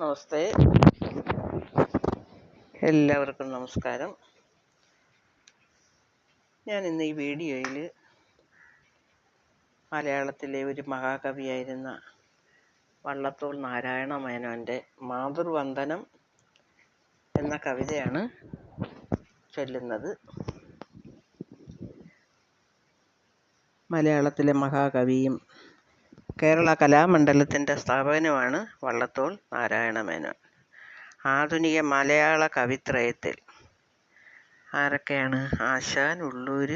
നമസ്തേ. എല്ലാവർക്കും നമസ്കാരം. ഞാൻ ഇന്ന് ഈ വീഡിയോയിൽ മലയാളത്തിലെ ഒരു മഹാകവിയായിരുന്ന വള്ളത്തോൾ നാരായണ മേനോന്റെ മാതൃവന്ദനം എന്ന കവിതയാണ് ചൊല്ലുന്നത്. മലയാളത്തിലെ മഹാകവിയും കേരള കലാമണ്ഡലത്തിന്റെ സ്ഥാപകനുമാണ് വള്ളത്തോൾ നാരായണ മേനോൻ ആധുനിക മലയാള കവിത്രയത്തിൽ ആരൊക്കെയാണ്? ആശാൻ ഉള്ളൂർ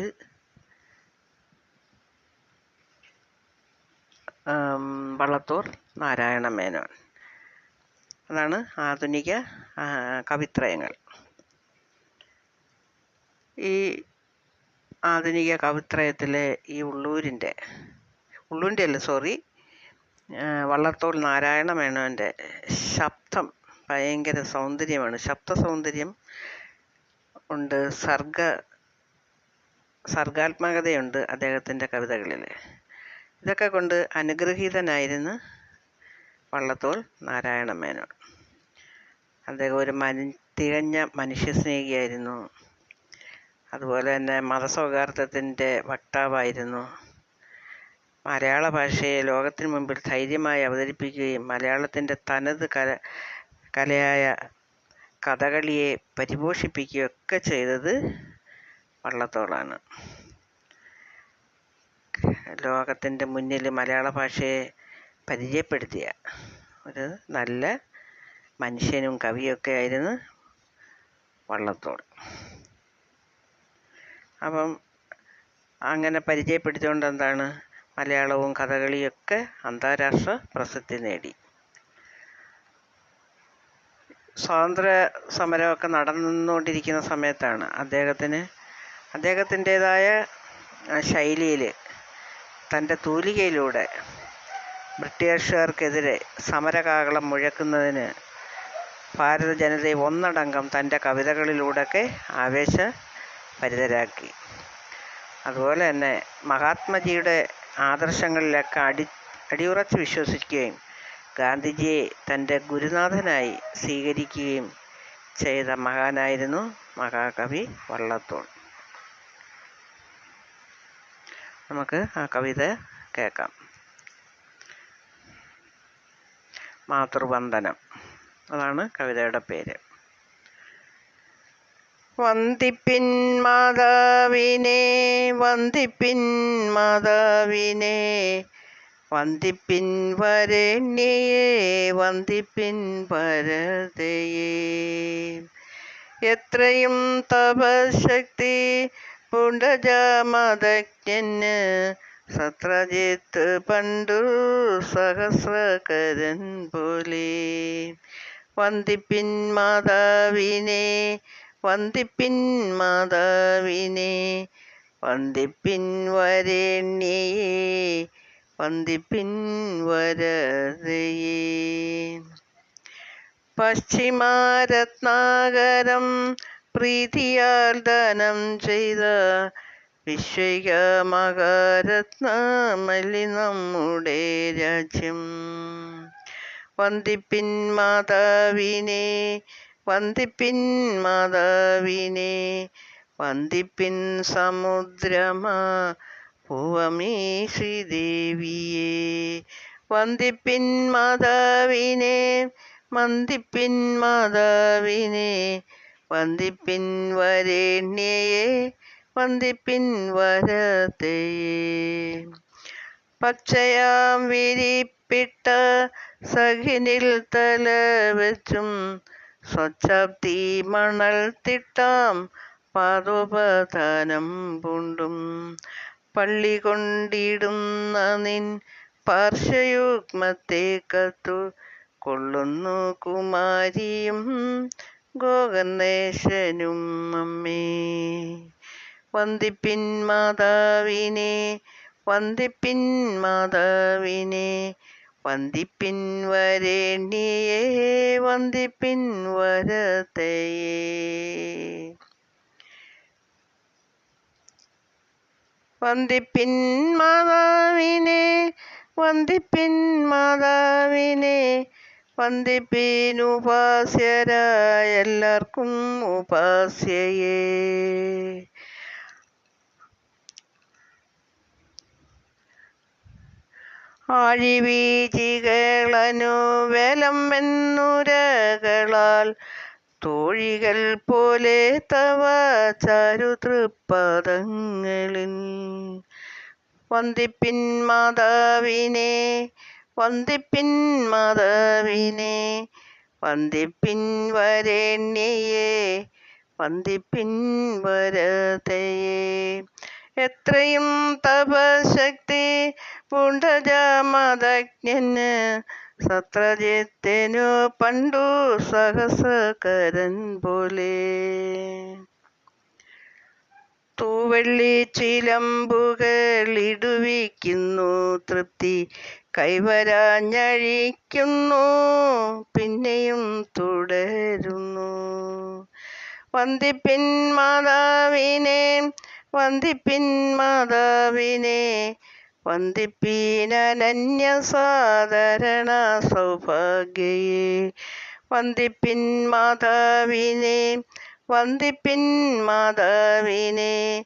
വള്ളത്തോൾ നാരായണ മേനോൻ അതാണ് ആധുനിക കവിത്രയങ്ങൾ. ഈ ആധുനിക കവിത്രയത്തിലെ ഈ ഉള്ളൂരിന്റെ ഉള്ളൂരിന്റെ അല്ല സോറി വള്ളത്തോൾ നാരായണ മേനോന്റെ ശബ്ദം ഭയങ്കര സൗന്ദര്യമാണ്. ശബ്ദ സൗന്ദര്യം ഉണ്ട് സർഗ സർഗാത്മകതയുണ്ട് അദ്ദേഹത്തിന്റെ കവിതകളിൽ ഇതൊക്കെ കൊണ്ട് അനുഗ്രഹീതനായിരുന്നു വള്ളത്തോൾ നാരായണ മേനോൻ അദ്ദേഹം ഒരു മനു തികഞ്ഞ മനുഷ്യസ്നേഹിയായിരുന്നു. അതുപോലെ തന്നെ മതസൗഹാർദ്ദത്തിന്റെ വക്താവായിരുന്നു. മലയാള ഭാഷയെ ലോകത്തിന് മുമ്പിൽ ധൈര്യമായി അവതരിപ്പിക്കുകയും മലയാളത്തിന്റെ തനത് കല കലയായ കഥകളിയെ പരിപോഷിപ്പിക്കുകയൊക്കെ ചെയ്തത് വള്ളത്തോളാണ്. ലോകത്തിന്റെ മുന്നിൽ മലയാള ഭാഷയെ പരിചയപ്പെടുത്തിയ ഒരു നല്ല മനുഷ്യനും കവിയൊക്കെ ആയിരുന്നു വള്ളത്തോൾ. അപ്പം അങ്ങനെ പരിചയപ്പെടുത്തിക്കൊണ്ട് എന്താണ് മലയാളവും കഥകളിയൊക്കെ അന്താരാഷ്ട്ര പ്രസിദ്ധി നേടി. സ്വാതന്ത്ര്യ സമരമൊക്കെ നടന്നുകൊണ്ടിരിക്കുന്ന സമയത്താണ് അദ്ദേഹത്തിന് അദ്ദേഹത്തിന്റേതായ ശൈലിയിൽ തന്റെ തൂലികയിലൂടെ ബ്രിട്ടീഷുകാർക്കെതിരെ സമരകാകളം മുഴക്കുന്നതിന് ഭാരത ജനതയെ ഒന്നടങ്കം തന്റെ കവിതകളിലൂടെയൊക്കെ ആവേശഭരിതരാക്കി. അതുപോലെ തന്നെ മഹാത്മജിയുടെ ആദർശങ്ങളിലൊക്കെ അടി അടിയുറച്ച് വിശ്വസിക്കുകയും ഗാന്ധിജിയെ തന്റെ ഗുരുനാഥനായി സ്വീകരിക്കുകയും ചെയ്ത മഹാനായിരുന്നു മഹാകവി വള്ളത്തോൾ. നമുക്ക് ആ കവിത കേൾക്കാം. മാതൃവന്ദനം. അതാണ് കവിതയുടെ പേര്. വന്ദിപ്പിൻ മാതാവിനെ വന്ദിപ്പിൻ മാതാവിനെ. വന്ദിപ്പിൻ വരണ്യയെ വന്ദിപ്പിൻ ഭരതയെ എത്രയും തപശക്തി പുണ്ടജാമതജ്ഞന് സത്രജിത്ത് പണ്ടു സഹസ്രകരൻ പോലെ. വന്ദിപ്പിൻ മാതാവിനെ വന്ദിപ്പിൻ മാതാവിനെ വന്ദിപ്പിൻ വരേണ്യേ വന്ദിപ്പിൻ വരതയെ. പശ്ചിമാരത്നാകരം പ്രീതിയാൽ ദാനം ചെയ്ത വിശ്വക മഹാരത്നമലി നമ്മുടെ രാജ്യം. വന്ദിപ്പിൻ മാതാവിനെ വന്ദിപ്പിൻ മാതാവിനെ വന്ദിപ്പിൻ സമുദ്രമാ ഭുവമീ ശ്രീദേവിയെ. വന്ദിപ്പിൻ മാതാവിനെ വന്ദിപ്പിൻ മാതാവിനെ വന്ദിപ്പിൻ വരേണ്യയെ വന്ദിപ്പിൻ വരതയെ. പച്ചയാം വിരിപ്പിട്ട സഖിനിൽ തല വെച്ചും സ്വച്ഛബ്ദി മണൽ തിട്ടാം. പാദോപധാനം പൂണ്ടും. പള്ളി കൊണ്ടിടുന്ന നിൻ പാർശ്വയുഗ്മത്തെ കത്തു കൊള്ളുന്നു കുമാരിയും ഗോകന്ദേശനും അമ്മേ. വന്ദിപ്പിൻ മാതാവിനെ വന്ദിപ്പിൻ മാതാവിനെ വന്ദിപ്പിൻ വരണ്യയെ വന്ദിപ്പിൻ വരതയെ വന്ദിപ്പിൻ മാതാവിനെ വന്ദിപ്പിൻ മാതാവിനെ വന്ദിപ്പിൻ ഉപാസ്യരായ എല്ലാവർക്കും ഉപാസ്യയേ ആഴിവീചികളനു വേലം വെന്നുരകളാൽ തോഴികൾ പോലെ തവ ചാരുതൃപ്പദങ്ങളിൽ വന്ദിപ്പിൻ മാതാവിനെ വന്ദിപ്പിൻ മാതാവിനെ വന്ദിപ്പിൻ വരേണ്യയെ വന്ദിപ്പിൻ വരതയെ. എത്രയും തപശക്തി പുണ്ടജാമതജ്ഞന് സത്രജിത്തിനു പണ്ടു സഹസകരൻ പോലെ. തൂവെള്ളി ചിലമ്പുകളിടുവിക്കുന്നു തൃപ്തി കൈവരാഞ്ഞഴിക്കുന്നു പിന്നെയും തുടരുന്നു. വന്ദിപ്പിൻ മാതാവിനെ വന്ദിപ്പിൻ മാതാവിനെ വന്ദിപ്പീനന്യ സാധാരണ സൗഭാഗ്യയെ വന്ദിപ്പിൻ മാതാവിനെ വന്ദിപ്പിൻ മാതാവിനെ.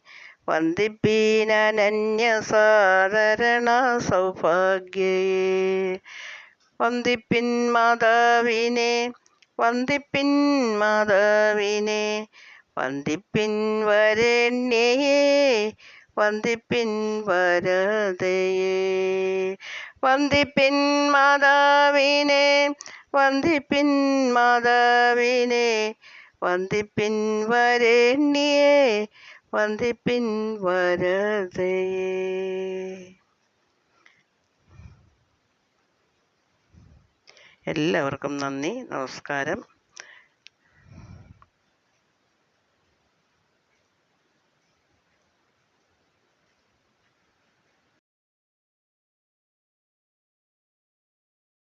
വന്ദിപ്പീനന്യ സാധാരണ സൗഭാഗ്യയെ വന്ദിപ്പിൻ മാതാവിനെ വന്ദിപ്പിൻ മാതാവിനെ. വന്ദിപ്പിൻ വരണ്യയെ വന്ദിപ്പിൻ വരതയെ. വന്ദിപ്പിൻ മാതാവിനെ വന്ദിപ്പിൻ മാതാവിനെ വന്ദിപ്പിൻ വരണ്യയെ വന്ദിപ്പിൻ വരതയെ. എല്ലാവർക്കും നന്ദി നമസ്കാരം.